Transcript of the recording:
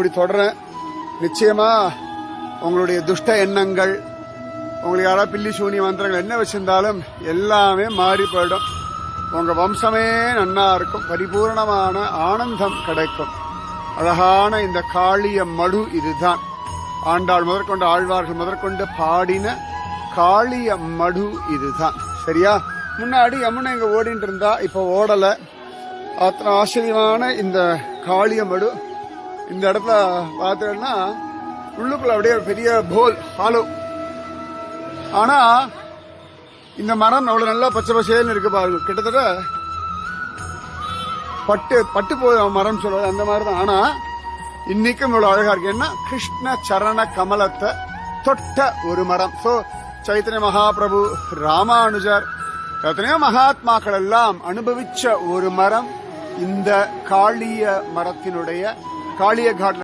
இப்படி தொடரேன் நிச்சயமா உங்களுடைய துஷ்ட எண்ணங்கள் உங்களுக்கு யாராவது பில்லி சூனி மந்திரங்கள் என்ன வச்சிருந்தாலும் எல்லாமே மாறி போயிடும். உங்க வம்சமே நன்னா இருக்கும். பரிபூர்ணமான ஆனந்தம் கிடைக்கும். அழகான இந்த காளிய மடு இதுதான். ஆண்டாள் முதற்கொண்டு ஆழ்வார்கள் முதற்கொண்டு பாடின காளிய மடு இதுதான். சரியா? முன்னாடி யமுனை இங்க ஓடிட்டு இருந்தா இப்ப ஓடல. அத்தனை ஆச்சரியமான இந்த காளிய மடு இந்த இடத்துல பார்த்தோம்னா உள்ளுக்குள்ள அப்படியே பெரிய போல் ஹாலோ ஆனா இந்த மரம் அவ்வளவு நல்லா பச்சை பசேல்னு இருக்கு பாருங்க. கிட்டத்தட்ட பட்டு பட்டு போய் மரம் சொல்றது அந்த மாதிரி தான் ஆனா இன்னைக்கும் இவ்வளவு அழகா இருக்கு. என்ன? கிருஷ்ண சரண கமலத்தை தொட்ட ஒரு மரம். சோ சைத்தன்ய மகாபிரபு ராமானுஜர் எத்தனையோ மகாத்மாக்கள் எல்லாம் அனுபவிச்ச ஒரு மரம் இந்த காளிய மரத்தினுடைய காளிய காட்ல